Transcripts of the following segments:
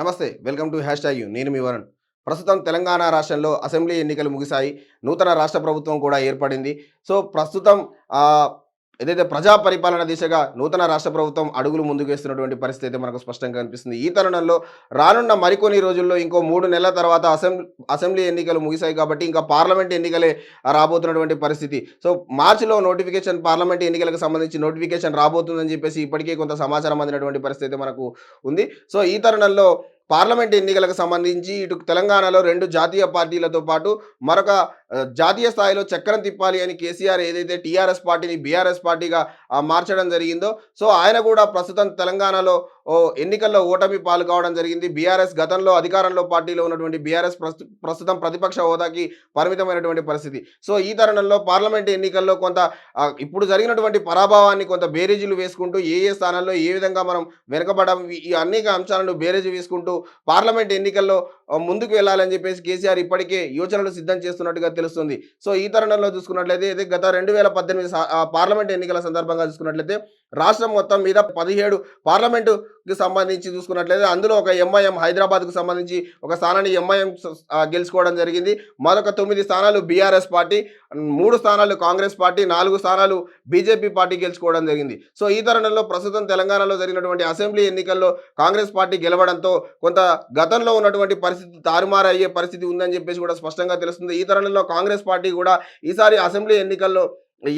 నమస్తే welcome to hash tag నేను మీ వరుణ్. ప్రస్తుతం తెలంగాణ రాష్ట్రంలో అసెంబ్లీ ఎన్నికలు ముగిశాయి. నూతన రాష్ట్ర ప్రభుత్వం కూడా ఏర్పడింది. సో ప్రస్తుతం ఏదైతే ప్రజా పరిపాలన దిశగా నూతన రాష్ట్ర ప్రభుత్వం అడుగులు ముందుకు వేస్తున్నటువంటి పరిస్థితి అయితే మనకు స్పష్టంగా కనిపిస్తుంది. ఈ తరుణంలో రానున్న మరికొన్ని రోజుల్లో ఇంకో మూడు నెలల తర్వాత అసెంబ్లీ అసెంబ్లీ ఎన్నికలు ముగిశాయి కాబట్టి ఇంకా పార్లమెంట్ ఎన్నికలే రాబోతున్నటువంటి పరిస్థితి. సో మార్చిలో నోటిఫికేషన్ పార్లమెంట్ ఎన్నికలకు సంబంధించి నోటిఫికేషన్ రాబోతుందని చెప్పేసి ఇప్పటికే కొంత సమాచారం అందినటువంటి పరిస్థితి మనకు ఉంది. సో ఈ తరుణంలో పార్లమెంట్ ఎన్నికలకు సంబంధించి ఇటు తెలంగాణలో రెండు జాతీయ పార్టీలతో పాటు మరొక జాతీయ స్థాయిలో చక్రం తిప్పాలి అని కేసీఆర్ ఏదైతే టీఆర్ఎస్ పార్టీని బీఆర్ఎస్ పార్టీగా మార్చడం జరిగిందో సో ఆయన కూడా ప్రస్తుతం తెలంగాణలో ఓ ఎన్నికల్లో ఓటమి పాలు కావడం జరిగింది. బీఆర్ఎస్ గతంలో అధికారంలో పార్టీలో ఉన్నటువంటి బీఆర్ఎస్ ప్రస్తు ప్రస్తుతం ప్రతిపక్ష హోదాకి పరిమితమైనటువంటి పరిస్థితి. సో ఈ తరుణంలో పార్లమెంట్ ఎన్నికల్లో కొంత ఇప్పుడు జరిగినటువంటి పరాభావాన్ని కొంత బేరేజీలు వేసుకుంటూ ఏ ఏ స్థానాల్లో ఏ విధంగా మనం వెనకబడం ఈ అనేక అంశాలను బేరేజీ వేసుకుంటూ పార్లమెంట్ ఎన్నికల్లో ముందుకు వెళ్ళాలని చెప్పేసి కేసీఆర్ ఇప్పటికే యోచనలు సిద్ధం చేస్తున్నట్టుగా తెలుస్తుంది. సో ఈ తరుణంలో చూసుకున్నట్లయితే గత రెండు వేల పద్దెనిమిది పార్లమెంట్ ఎన్నికల సందర్భంగా చూసుకున్నట్లయితే రాష్ట్రం మొత్తం మీద పదిహేడు పార్లమెంటుకి సంబంధించి చూసుకున్నట్లయితే అందులో ఒక ఎంఐఎం హైదరాబాద్కు సంబంధించి ఒక స్థానాన్ని ఎంఐఎం గెలుచుకోవడం జరిగింది. మరొక తొమ్మిది స్థానాలు బీఆర్ఎస్ పార్టీ మూడు స్థానాలు కాంగ్రెస్ పార్టీ నాలుగు స్థానాలు బీజేపీ పార్టీ గెలుచుకోవడం జరిగింది. సో ఈ తరుణంలో ప్రస్తుతం తెలంగాణలో జరిగినటువంటి అసెంబ్లీ ఎన్నికల్లో కాంగ్రెస్ పార్టీ గెలవడంతో కొంత గతంలో ఉన్నటువంటి పరిస్థితి తారుమారు అయ్యే పరిస్థితి ఉందని చెప్పేసి కూడా స్పష్టంగా తెలుస్తుంది. ఈ తరుణంలో కాంగ్రెస్ పార్టీ కూడా ఈసారి అసెంబ్లీ ఎన్నికల్లో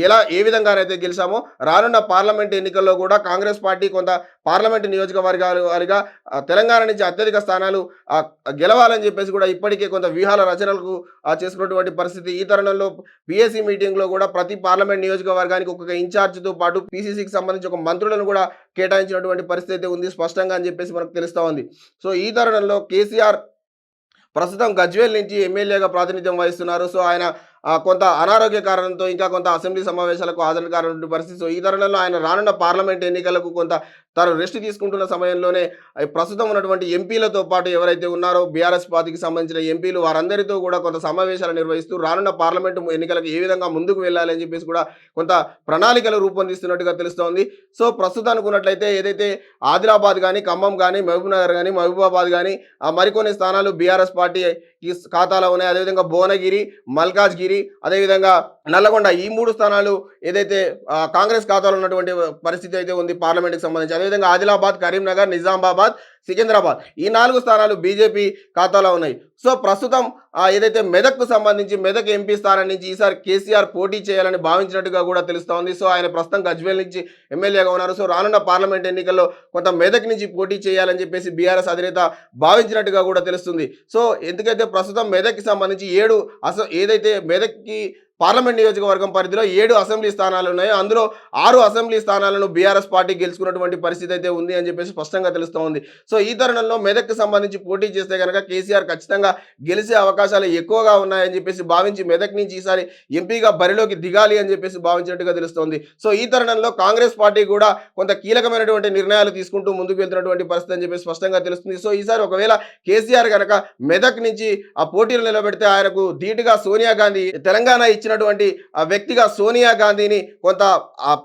ఎలా ఏ విధంగానైతే గెలిచామో రానున్న పార్లమెంట్ ఎన్నికల్లో కూడా కాంగ్రెస్ పార్టీ కొంత పార్లమెంట్ నియోజకవర్గాలు వారిగా తెలంగాణ నుంచి అత్యధిక స్థానాలు గెలవాలని చెప్పేసి కూడా ఇప్పటికే కొంత వ్యూహాల రచనలకు చేసుకున్నటువంటి పరిస్థితి. ఈ తరుణంలో పిఎస్సి మీటింగ్లో కూడా ప్రతి పార్లమెంట్ నియోజకవర్గానికి ఒక్కొక్క ఇన్ఛార్జ్తో పాటు పీసీసీకి సంబంధించి ఒక మంత్రులను కూడా కేటాయించినటువంటి పరిస్థితి అయితే ఉంది స్పష్టంగా అని చెప్పేసి మనకు తెలుస్తూ ఉంది. సో ఈ తరుణంలో కేసీఆర్ ప్రస్తుతం గజ్వేల్ నుంచి ఎమ్మెల్యేగా ప్రాతినిధ్యం వహిస్తున్నారు. సో ఆయన కొంత అనారోగ్య కారణంతో ఇంకా కొంత అసెంబ్లీ సమావేశాలకు హాజరు కానటువంటి పరిస్థితి. సో ఈ తరుణంలో ఆయన రానున్న పార్లమెంట్ ఎన్నికలకు కొంత తాను రెస్ట్ తీసుకుంటున్న సమయంలోనే ప్రస్తుతం ఉన్నటువంటి ఎంపీలతో పాటు ఎవరైతే ఉన్నారో బీఆర్ఎస్ పార్టీకి సంబంధించిన ఎంపీలు వారందరితో కూడా కొంత సమావేశాలు నిర్వహిస్తూ రానున్న పార్లమెంటు ఎన్నికలకు ఏ విధంగా ముందుకు వెళ్ళాలి అని చెప్పేసి కూడా కొంత ప్రణాళికలు రూపొందిస్తున్నట్టుగా తెలుస్తోంది. సో ప్రస్తుతానికి ఉన్నట్లయితే ఏదైతే ఆదిలాబాద్ కానీ ఖమ్మం కానీ మహబూబ్ నగర్ కానీ మహబూబాబాద్ కానీ ఆ మరికొన్ని స్థానాలు బీఆర్ఎస్ పార్టీ ఈ ఖాతాలో ఉన్నాయి. అదేవిధంగా భువనగిరి మల్కాజ్గిరి అదేవిధంగా నల్లగొండ ఈ మూడు స్థానాలు ఏదైతే కాంగ్రెస్ ఖాతాలో ఉన్నటువంటి పరిస్థితి అయితే ఉంది పార్లమెంట్కి సంబంధించి. అదేవిధంగా ఆదిలాబాద్ కరీంనగర్ నిజామాబాద్ సికింద్రాబాద్ ఈ నాలుగు స్థానాలు బీజేపీ ఖాతాలో ఉన్నాయి. సో ప్రస్తుతం ఏదైతే మెదక్కు సంబంధించి మెదక్ ఎంపీ స్థానం నుంచి ఈసారి కేసీఆర్ పోటీ చేయాలని భావించినట్టుగా కూడా తెలుస్తూ ఉంది. సో ఆయన ప్రస్తుతం గజ్వేల్ నుంచి ఎమ్మెల్యేగా ఉన్నారు. సో రానున్న పార్లమెంట్ ఎన్నికల్లో కొంత మెదక్ నుంచి పోటీ చేయాలని చెప్పేసి బీఆర్ఎస్ అధినేత భావించినట్టుగా కూడా తెలుస్తుంది. సో ఎందుకైతే ప్రస్తుతం మెదక్కి సంబంధించి ఏడు అసలు ఏదైతే మెదక్కి పార్లమెంట్ నియోజకవర్గం పరిధిలో ఏడు అసెంబ్లీ స్థానాలు ఉన్నాయో. అందులో ఆరు అసెంబ్లీ స్థానాలను బీఆర్ఎస్ పార్టీ గెలుచుకున్నటువంటి పరిస్థితి అయితే ఉంది అని చెప్పేసి స్పష్టంగా తెలుస్తోంది. సో ఈ తరుణంలో మెదక్కి సంబంధించి పోటీ చేస్తే కనుక కేసీఆర్ ఖచ్చితంగా గెలిచే అవకాశాలు ఎక్కువగా ఉన్నాయని చెప్పేసి భావించి మెదక్ నుంచి ఈసారి ఎంపీగా బరిలోకి దిగాలి అని చెప్పేసి భావించినట్టుగా తెలుస్తోంది. సో ఈ తరుణంలో కాంగ్రెస్ పార్టీ కూడా కొంత కీలకమైనటువంటి నిర్ణయాలు తీసుకుంటూ ముందుకు వెళ్తున్నటువంటి పరిస్థితి అని చెప్పేసి స్పష్టంగా తెలుస్తుంది. సో ఈసారి ఒకవేళ కేసీఆర్ కనుక మెదక్ నుంచి ఆ పోటీలు నిలబెడితే ఆయనకు ధీటుగా సోనియా గాంధీ తెలంగాణ ఇచ్చిన ఆ వ్యక్తిగా సోనియా గాంధీని కొంత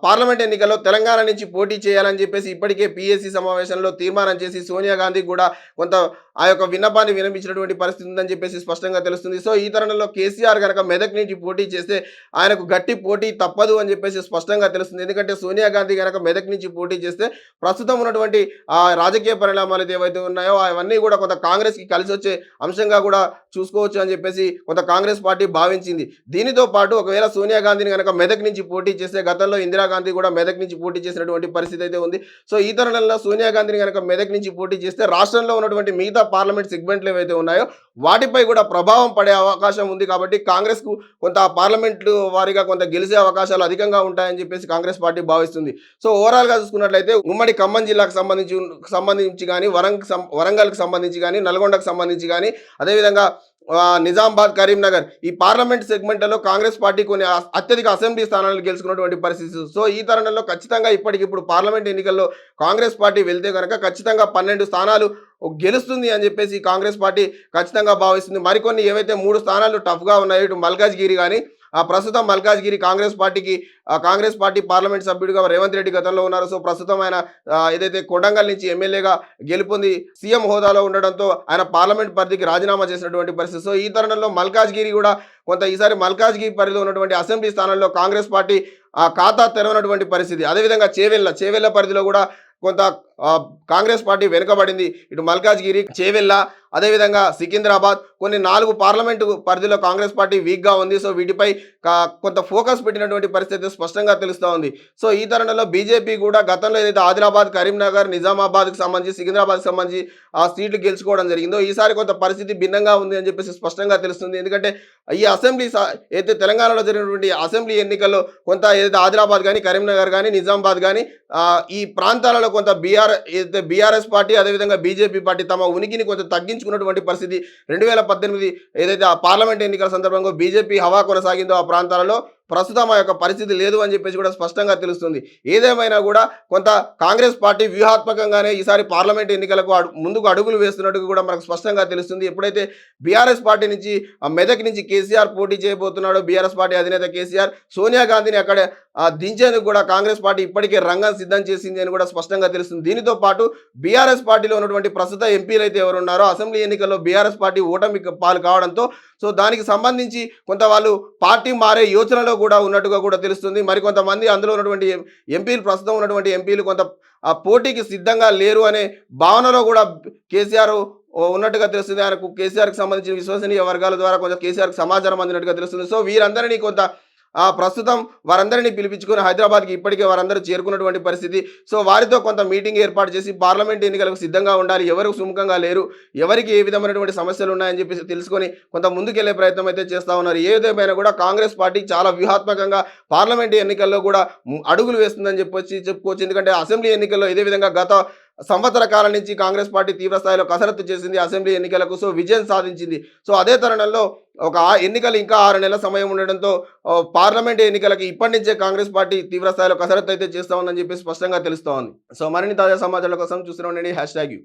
పార్లమెంట్ ఎన్నికల్లో తెలంగాణ నుంచి పోటీ చేయాలని చెప్పేసి ఇప్పటికే పిఎస్సి సమావేశంలో తీర్మానం చేసి సోనియా గాంధీ కూడా కొంత ఆ యొక్క విన్నపాన్ని వినిపించినటువంటి పరిస్థితి ఉందని చెప్పేసి స్పష్టంగా తెలుస్తుంది. సో ఈ తరుణంలో కేసీఆర్ కనుక మెదక్ నుంచి పోటీ చేస్తే ఆయనకు గట్టి పోటీ తప్పదు అని చెప్పేసి స్పష్టంగా తెలుస్తుంది. ఎందుకంటే సోనియా గాంధీ కనుక మెదక్ నుంచి పోటీ చేస్తే ప్రస్తుతం ఉన్నటువంటి ఆ రాజకీయ పరిణామాలు ఏవైతే ఉన్నాయో అవన్నీ కూడా కొంత కాంగ్రెస్కి కలిసి వచ్చే అంశంగా కూడా చూసుకోవచ్చు అని చెప్పేసి కొంత కాంగ్రెస్ పార్టీ భావించింది. దీనితో పాటు ఒకవేళ సోనియా గాంధీని కనుక మెదక్ నుంచి పోటీ చేస్తే గతంలో ఇందిరాగాంధీ కూడా మెదక్ నుంచి పోటీ చేసినటువంటి పరిస్థితి అయితే ఉంది. సో ఈ తరుణంలో సోనియా గాంధీని కనుక మెదక్ నుంచి పోటీ చేస్తే రాష్ట్రంలో ఉన్నటువంటి మిగతా పార్లమెంట్ సెగ్మెంట్లు ఏవైతే ఉన్నాయో వాటిపై కూడా ప్రభావం పడే అవకాశం ఉంది కాబట్టి కాంగ్రెస్కు కొంత పార్లమెంట్లు వారిగా కొంత గెలిచే అవకాశాలు అధికంగా ఉంటాయని చెప్పేసి కాంగ్రెస్ పార్టీ భావిస్తుంది. సో ఓవరాల్గా చూసుకున్నట్లయితే ఉమ్మడి ఖమ్మం జిల్లాకు సంబంధించి సంబంధించి కానీ వరంగ్ సం- వరంగల్కి సంబంధించి కానీ నల్గొండకు సంబంధించి కానీ అదేవిధంగా నిజామాబాద్ కరీంనగర్ ఈ పార్లమెంట్ సెగ్మెంట్లలో కాంగ్రెస్ పార్టీ కొన్ని అత్యధిక అసెంబ్లీ స్థానాలు గెలుచుకున్నటువంటి పరిస్థితి. సో ఈ తరుణంలో ఖచ్చితంగా ఇప్పటికిప్పుడు పార్లమెంట్ ఎన్నికల్లో కాంగ్రెస్ పార్టీ వెళ్తే కనుక ఖచ్చితంగా పన్నెండు స్థానాలు గెలుస్తుంది అని చెప్పేసి కాంగ్రెస్ పార్టీ ఖచ్చితంగా భావిస్తుంది. మరికొన్ని ఏవైతే మూడు స్థానాలు టఫ్గా ఉన్నాయో ఇటు మల్కాజ్గిరి కానీ ప్రస్తుతం మల్కాజ్గిరి కాంగ్రెస్ పార్టీకి ఆ కాంగ్రెస్ పార్టీ పార్లమెంట్ సభ్యుడిగా రేవంత్ రెడ్డి గతంలో ఉన్నారు. సో ప్రస్తుతం ఆయన ఏదైతే కొడంగల్ నుంచి ఎమ్మెల్యేగా గెలుపొంది సీఎం హోదాలో ఉండడంతో ఆయన పార్లమెంట్ పరిధికి రాజీనామా చేసినటువంటి పరిస్థితి. సో ఈ తరుణంలో మల్కాజ్గిరి కూడా కొంత ఈసారి మల్కాజ్గిరి పరిధిలో ఉన్నటువంటి అసెంబ్లీ స్థానంలో కాంగ్రెస్ పార్టీ ఆ ఖాతా తెరవనటువంటి పరిస్థితి. అదేవిధంగా చేవెళ్ళ చేవెళ్ళ పరిధిలో కూడా కొంత కాంగ్రెస్ పార్టీ వెనుకబడింది. ఇటు మల్కాజ్గిరి చేవెళ్ళ అదేవిధంగా సికింద్రాబాద్ కొన్ని నాలుగు పార్లమెంటు పరిధిలో కాంగ్రెస్ పార్టీ వీక్గా ఉంది. సో వీటిపై కొంత ఫోకస్ పెట్టినటువంటి పరిస్థితి స్పష్టంగా తెలుస్తూ ఉంది. సో ఈ తరుణంలో బీజేపీ కూడా గతంలో ఏదైతే ఆదిలాబాద్ కరీంనగర్ నిజామాబాద్కి సంబంధించి సికింద్రాబాద్కి సంబంధించి ఆ సీట్లు గెలుచుకోవడం జరిగిందో ఈసారి కొంత పరిస్థితి భిన్నంగా ఉంది అని చెప్పేసి స్పష్టంగా తెలుస్తుంది. ఎందుకంటే ఈ అసెంబ్లీ అయితే తెలంగాణలో జరిగినటువంటి అసెంబ్లీ ఎన్నికల్లో కొంత ఏదైతే ఆదిలాబాద్ కానీ కరీంనగర్ కానీ నిజామాబాద్ కానీ ఈ ప్రాంతాలలో కొంత బీఆర్ ఏదైతే బీఆర్ఎస్ పార్టీ అదేవిధంగా బీజేపీ పార్టీ తమ ఉనికిని కొంచెం తగ్గించుకున్నటువంటి పరిస్థితి. రెండు వేల పద్దెనిమిది ఏదైతే ఆ పార్లమెంట్ ఎన్నికల సందర్భంగా బీజేపీ హవా కొనసాగిందో ఆ ప్రాంతాలలో ప్రస్తుతం ఆ యొక్క పరిస్థితి లేదు అని చెప్పేసి కూడా స్పష్టంగా తెలుస్తుంది. ఏదేమైనా కూడా కొంత కాంగ్రెస్ పార్టీ వ్యూహాత్మకంగానే ఈసారి పార్లమెంట్ ఎన్నికలకు ముందుకు అడుగులు వేస్తున్నట్టు కూడా మనకు స్పష్టంగా తెలుస్తుంది. ఎప్పుడైతే బీఆర్ఎస్ పార్టీ నుంచి మెదక్ నుంచి కేసీఆర్ పోటీ చేయబోతున్నాడో బీఆర్ఎస్ పార్టీ అధినేత కేసీఆర్ సోనియా గాంధీని అక్కడ దించేందుకు కూడా కాంగ్రెస్ పార్టీ ఇప్పటికే రంగం సిద్ధం చేసింది అని కూడా స్పష్టంగా తెలుస్తుంది. దీనితో పాటు బీఆర్ఎస్ పార్టీలో ఉన్నటువంటి ప్రస్తుత ఎంపీలు అయితే ఎవరు ఉన్నారో అసెంబ్లీ ఎన్నికల్లో బీఆర్ఎస్ పార్టీ ఓటమి పాలు కావడంతో సో దానికి సంబంధించి కొంత వాళ్ళు పార్టీ మారే యోచనలో కూడా ఉన్నట్టుగా కూడా తెలుస్తుంది. మరికొంతమంది అందులో ఉన్నటువంటి ఎంపీలు ప్రస్తుతం ఉన్నటువంటి ఎంపీలు కొంత ఆ పోటీకి సిద్ధంగా లేరు అనే భావనలో కూడా కేసీఆర్ ఉన్నట్టుగా తెలుస్తుంది. ఆయనకు కేసీఆర్కి సంబంధించిన విశ్వసనీయ వర్గాల ద్వారా కొంచెం కేసీఆర్కి సమాచారం అందినట్టుగా తెలుస్తుంది. సో వీరందరినీ కొంత ప్రస్తుతం వారందరినీ పిలిపించుకొని హైదరాబాద్కి ఇప్పటికే వారందరూ చేరుకున్నటువంటి పరిస్థితి. సో వారితో కొంత మీటింగ్ ఏర్పాటు చేసి పార్లమెంట్ ఎన్నికలకు సిద్ధంగా ఉండాలి. ఎవరు సుముఖంగా లేరు. ఎవరికి ఏ విధమైనటువంటి సమస్యలు ఉన్నాయని చెప్పేసి తెలుసుకొని కొంత ముందుకెళ్ళే ప్రయత్నం అయితే చేస్తా ఉన్నారు. ఏదేమైనా కూడా కాంగ్రెస్ పార్టీ చాలా వ్యూహాత్మకంగా పార్లమెంట్ ఎన్నికల్లో కూడా అడుగులు వేస్తుందని చెప్పొచ్చి చెప్పుకోవచ్చు. ఎందుకంటే అసెంబ్లీ ఎన్నికల్లో ఇదే విధంగా గత సంవత్సర కాలం నుంచి కాంగ్రెస్ పార్టీ తీవ్ర స్థాయిలో కసరత్తు చేసింది అసెంబ్లీ ఎన్నికలకు సో విజయం సాధించింది. సో అదే తరుణంలో ఒక ఎన్నికలు ఇంకా ఆరు నెలల సమయం ఉండడంతో పార్లమెంట్ ఎన్నికలకి ఇప్పటి నుంచే కాంగ్రెస్ పార్టీ తీవ్ర స్థాయిలో కసరత్తు అయితే చేస్తా ఉందని చెప్పి స్పష్టంగా తెలుస్తోంది. సో మరిన్ని తాజా సమాచారాల కోసం చూస్తూనే ఉండండి హ్యాష్ ట్యాగ్ యూ.